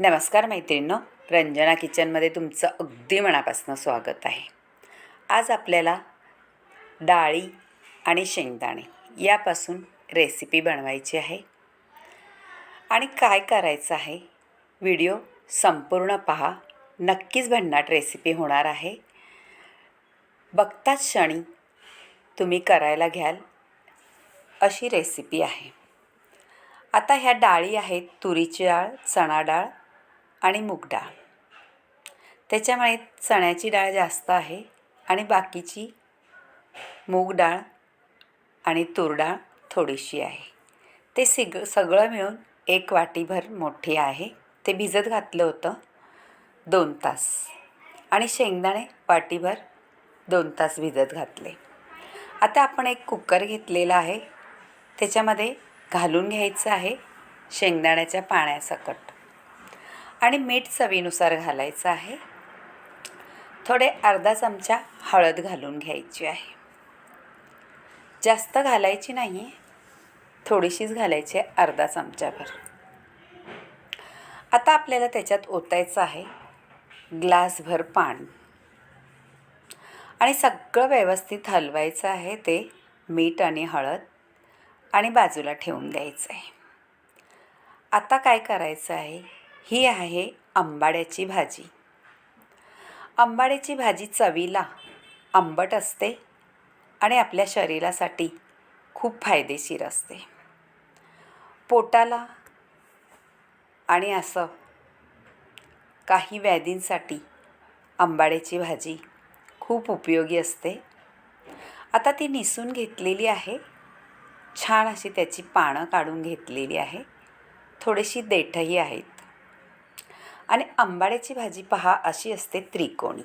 नमस्कार मैत्रिणींनो रंजना किचनमध्ये तुमचं अगदी मनापासून स्वागत आहे. आज आपल्याला डाळी आणि शेंगदाणे यापासून रेसिपी बनवायची आहे. आणि काय करायचं आहे व्हिडिओ संपूर्ण पहा. नक्कीच भन्नाट रेसिपी होणार आहे. बघताच क्षणी तुम्ही करायला घ्याल अशी रेसिपी आहे. आता ह्या डाळी आहेत तुरीची डाळ चणा डाळ आणि मूग डाळ त्याच्यामुळे चण्याची डाळ जास्त आहे आणि बाकीची मूग डाळ आणि तूर डाळ थोडीशी आहे. ते सिग सगळं मिळून एक वाटीभर मोठी आहे. ते भिजत घातलं होतं दोन तास. आणि शेंगदाणे वाटीभर दोन तास भिजत घातले. आता आपण एक कुकर घेतलेला आहे. त्याच्यामध्ये घालून घ्यायचं आहे शेंगदाण्याच्या पाण्यासकट. आणि मीठ चवीनुसार घालायचं आहे. थोडे अर्धा चमचा हळद घालून घ्यायची आहे. जास्त घालायची नाही आहे थोडीशीच घालायची आहे अर्धा चमचाभर. आता आपल्याला त्याच्यात ओतायचं आहे. ग्लासभर पाणी. आणि सगळं व्यवस्थित हलवायचं आहे ते मीठ आणि हळद आणि बाजूला ठेवून द्यायचं आहे. आता काय करायचं आहे? ही आहे आंबाड्याची भाजी. आंबाड्याची भाजी चवीला आंबट असते आणि आपल्या शरीरासाठी खूप फायदेशीर असते. पोटाला आणि असं काही व्याधींसाठी आंबाड्याची भाजी खूप उपयोगी असते. आता ती निसून घेतलेली आहे. छान अशी त्याची पानं काढून घेतलेली आहे. थोडीशी देठही आहेत. आणि आंबाड्याची भाजी पहा अशी असते त्रिकोणी.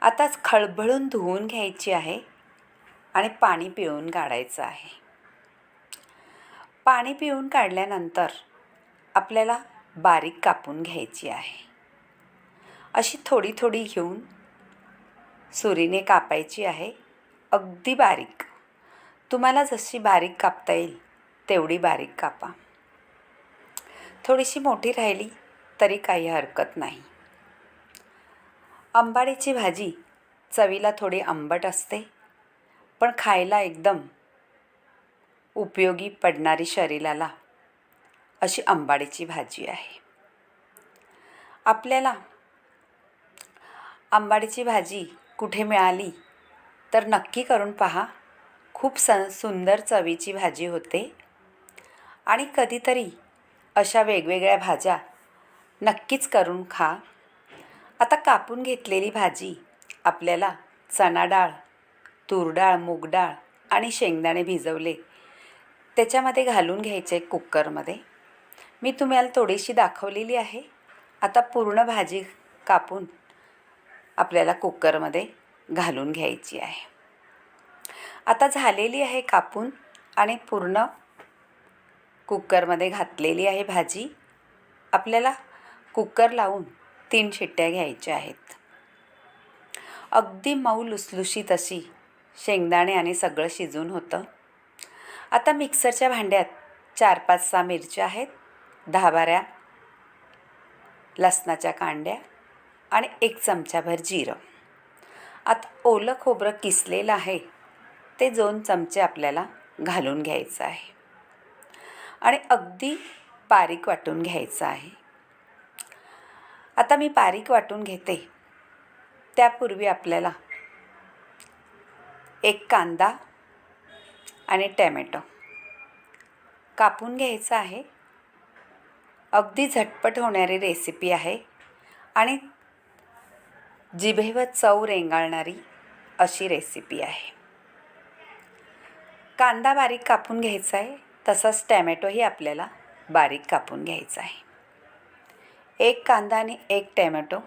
आताच खळबळून धुवून घ्यायची आहे आणि पाणी पिळून काढायचं आहे. पाणी पिळून काढल्यानंतर आपल्याला बारीक कापून घ्यायची आहे. अशी थोडी थोडी घेऊन सुरीने कापायची आहे. अगदी बारीक. तुम्हाला जशी बारीक कापता येईल तेवढी बारीक कापा. थोडीशी मोठी राहिली तरी काही हरकत नाही. आंबाडीची भाजी चवीला थोडी आंबट असते पण खायला एकदम उपयोगी पडणारी शरीराला अशी आंबाडीची भाजी आहे. आपल्याला आंबाडीची भाजी कुठे मिळाली तर नक्की करून पहा. खूप स सुंदर चवीची भाजी होते आणि कधीतरी अशा वेगवेगळ्या भाज्या नक्कीच करून खा. आता कापून घेतलेली भाजी आपल्याला चणा डाळ तूर डाळ मूग डाळ आणि शेंगदाणे भिजवले त्याच्यामध्ये घालून घ्यायचे कुकरमध्ये. मी तुम्हाला थोडीशी दाखवलेली आहे. आता पूर्ण भाजी कापून आपल्याला कुकरमध्ये घालून घ्यायची आहे. आता झालेली आहे कापून आणि पूर्ण कुक्करमध्ये घातलेली आहे भाजी. आपल्याला कुकर लावून तीन शिट्ट्या घ्यायच्या आहेत. अगदी मऊ लुसलुशीत अशी शेंगदाणे आणि सगळं शिजून होतं. आता मिक्सरच्या भांड्यात चार पाच सहा मिरच्या आहेत दहा बाऱ्या लसणाच्या कांड्या आणि एक चमचाभर जिरं. आता ओलं खोबरं किसलेलं आहे ते दोन चमचे आपल्याला घालून घ्यायचं आहे. आणि अगदी बारीक वाटून घ्यायचं आहे. आता मी बारीक वाटून घेते. त्यापूर्वी आपल्याला एक कांदा आणि टॅमॅटो कापून घ्यायचं आहे. अगदी झटपट होणारी रेसिपी आहे आणि जिभेवर चव रेंगाळणारी अशी रेसिपी आहे. कांदा बारीक कापून घ्यायचा आहे. तसंच टॅमॅटोही आपल्याला बारीक कापून घ्यायचा आहे. एक कांदा आणि एक टॅमॅटो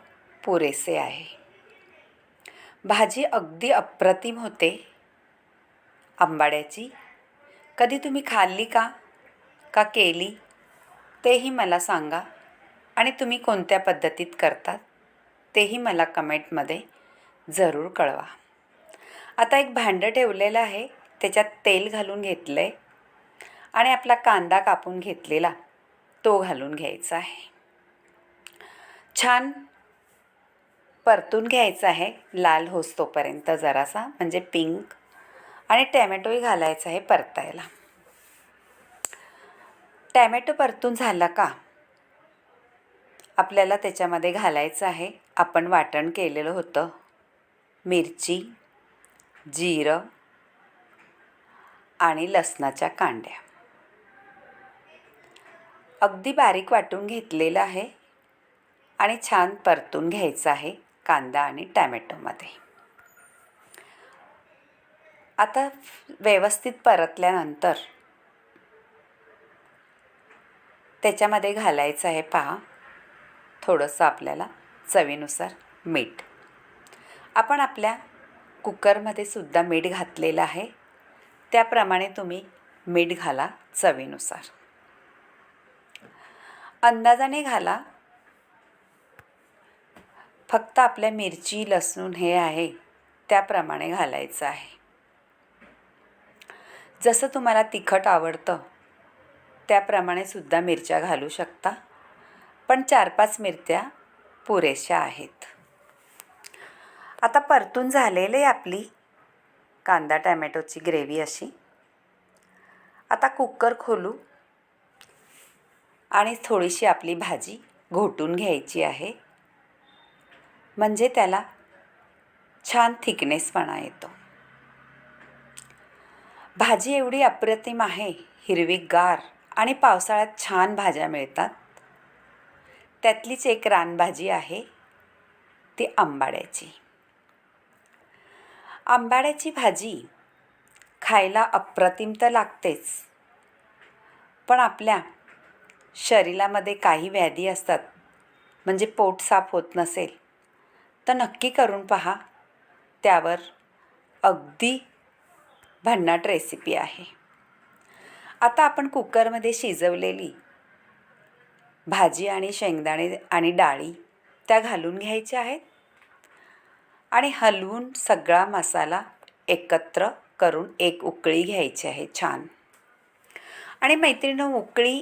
पुरेसे आहे. भाजी अगदी अप्रतिम होते. आंबाड्याची. कधी तुम्ही खाल्ली का? का केली? तेही मला सांगा. आणि तुम्ही कोणत्या पद्धतीत करतात? तेही मला कमेंटमध्ये जरूर कळवा. आता एक भांडं ठेवलेलं आहे. त्याच्यात तेल घालून घेतलं आहे आणि आपला कांदा कापून घेतलेला तो घालून घ्यायचा आहे. छान परतून घ्यायचा आहे. लाल होस्तोपर्यंत जरासा म्हणजे पिंक आणि टॅमॅटोही घालायचा आहे परतायला. टॅमॅटो परतून झाला का? आपल्याला त्याच्यामध्ये घालायचं आहे. आपण वाटण केलेलं होतं. मिरची जिरं आणि लसणाच्या कांड्या. अगदी बारीक वाटून घेतलेलं आहे आणि छान परतून घ्यायचं आहे कांदा आणि टॅमॅटोमध्ये. आता व्यवस्थित परतल्यानंतर त्याच्यामध्ये घालायचं आहे पहा. थोडंसं आपल्याला चवीनुसार मीठ. आपण आपल्या कुकरमध्ये सुद्धा मीठ घातलेलं आहे. त्याप्रमाणे तुम्ही मीठ घाला चवीनुसार. अंदाजाने घाला. फक्त आपल्या मिरची लसूण हे आहे त्याप्रमाणे घालायचं आहे. जसं तुम्हाला तिखट आवडतं त्याप्रमाणे सुद्धा मिरच्या घालू शकता. पण चार पाच मिरच्या पुरेशा आहेत. आता परतून झालेले आपली कांदा टॅमॅटोची ग्रेव्ही अशी. आता कुकर खोलू. आणि थोडीशी आपली भाजी घोटून घ्यायची आहे. म्हणजे त्याला छान थिकनेसपणा येतो. भाजी एवढी अप्रतिम आहे हिरवीगार आणि पावसाळ्यात छान भाज्या मिळतात. त्यातलीच एक रानभाजी आहे ती आंबाड्याची. आंबाड्याची भाजी खायला अप्रतिम तर लागतेच पण आपल्या शरीरामध्ये काही व्याधी असतात म्हणजे पोट साफ होत नसेल तर नक्की करून पहा. त्यावर अगदी भन्नाट रेसिपी आहे. आता आपण कुकरमध्ये शिजवलेली भाजी आणि शेंगदाणे आणि डाळी त्या घालून घ्यायच्या आहेत आणि हलवून सगळा मसाला एकत्र करून एक उकळी घ्यायची आहे छान. आणि मैत्रिणी उकळी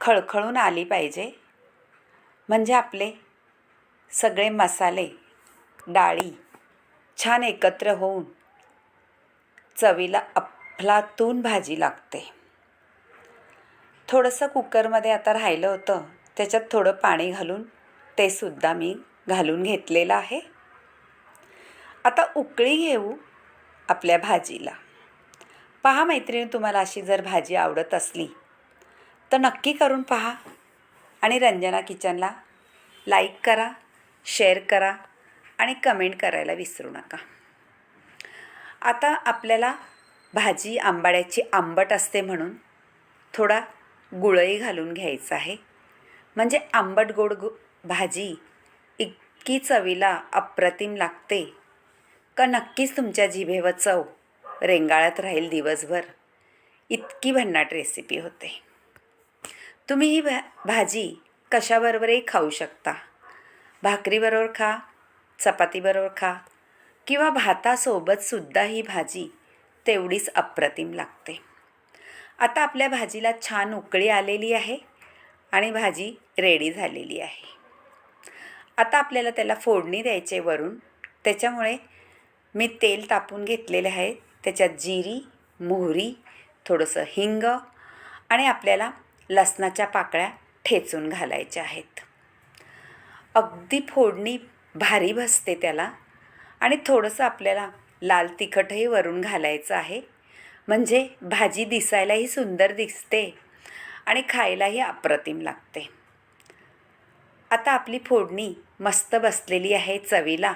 खळखळून आली पाहिजे. म्हणजे आपले सगळे मसाले डाळी छान एकत्र होऊन चवीला अफलातून भाजी लागते. थोडंसं कुकरमध्ये आता राहिलं होतं त्याच्यात थोडं पाणी घालून ते सुद्धा मी घालून घेतलेलं आहे. आता उकळी घेऊ आपल्या भाजीला. पहा मैत्रिणी तुम्हाला अशी जर भाजी आवडत असली तर नक्की करून पहा आणि रंजना किचनला लाईक करा शेअर करा आणि कमेंट करायला विसरू नका. आता आपल्याला भाजी आंबाड्याची आंबट असते म्हणून थोडा गुळही घालून घ्यायचा आहे. म्हणजे आंबट गोड गु भाजी इतकी चवीला अप्रतिम लागते का नक्कीच तुमच्या जिभेवर चव रेंगाळत राहील दिवसभर. इतकी भन्नाट रेसिपी होते. तुम्ही ही भा भाजी कशाबरोबरही खाऊ शकता. भाकरीबरोबर खा चपातीबरोबर खा किंवा भातासोबतसुद्धा ही भाजी तेवढीच अप्रतिम लागते. आता आपल्या भाजीला छान उकळी आलेली आहे आणि भाजी रेडी झालेली आहे. आता आपल्याला त्याला फोडणी द्यायचे वरून. त्याच्यामुळे मी तेल तापून घेतलेले आहे. त्याच्यात जिरी मोहरी थोडंसं हिंग आणि आपल्याला लसणाच्या पाकळ्या ठेचून घालायच्या आहेत. अगदी फोडणी भारी बसते त्याला आणि थोडंसं आपल्याला लाल तिखटही वरून घालायचं आहे. म्हणजे भाजी दिसायलाही सुंदर दिसते आणि खायलाही अप्रतिम लागते. आता आपली फोडणी मस्त बसलेली आहे चवीला.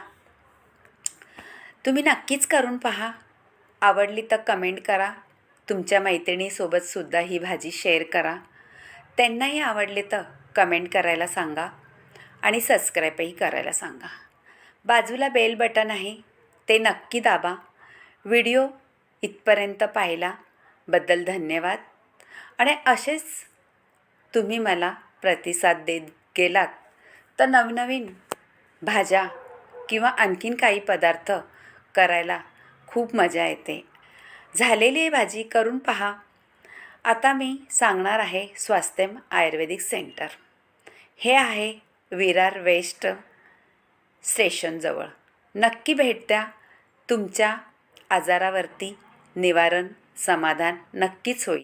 तुम्ही नक्कीच करून पहा. आवडली तर कमेंट करा. तुमच्या मैत्रिणीसोबतसुद्धा ही भाजी शेअर करा. त्यांनाही आवडले तर कमेंट करायला सांगा आणि सबस्क्राईबही करायला सांगा. बाजूला बेल बटन आहे ते नक्की दाबा. व्हिडिओ इथपर्यंत पाहिलाबद्दल धन्यवाद. आणि असेच तुम्ही मला प्रतिसाद देत गेलात तर नवनवीन भाज्या किंवा आणखीन काही पदार्थ करायला खूप मजा येते. झालेली भाजी करून पहा. आता मी सांगणार आहे स्वास्थ्यम आयुर्वेदिक सेंटर. हे आहे विरार वेस्ट स्टेशनजवळ नक्की भेट द्या. तुमच्या आजारावरती निवारण समाधान नक्कीच होईल.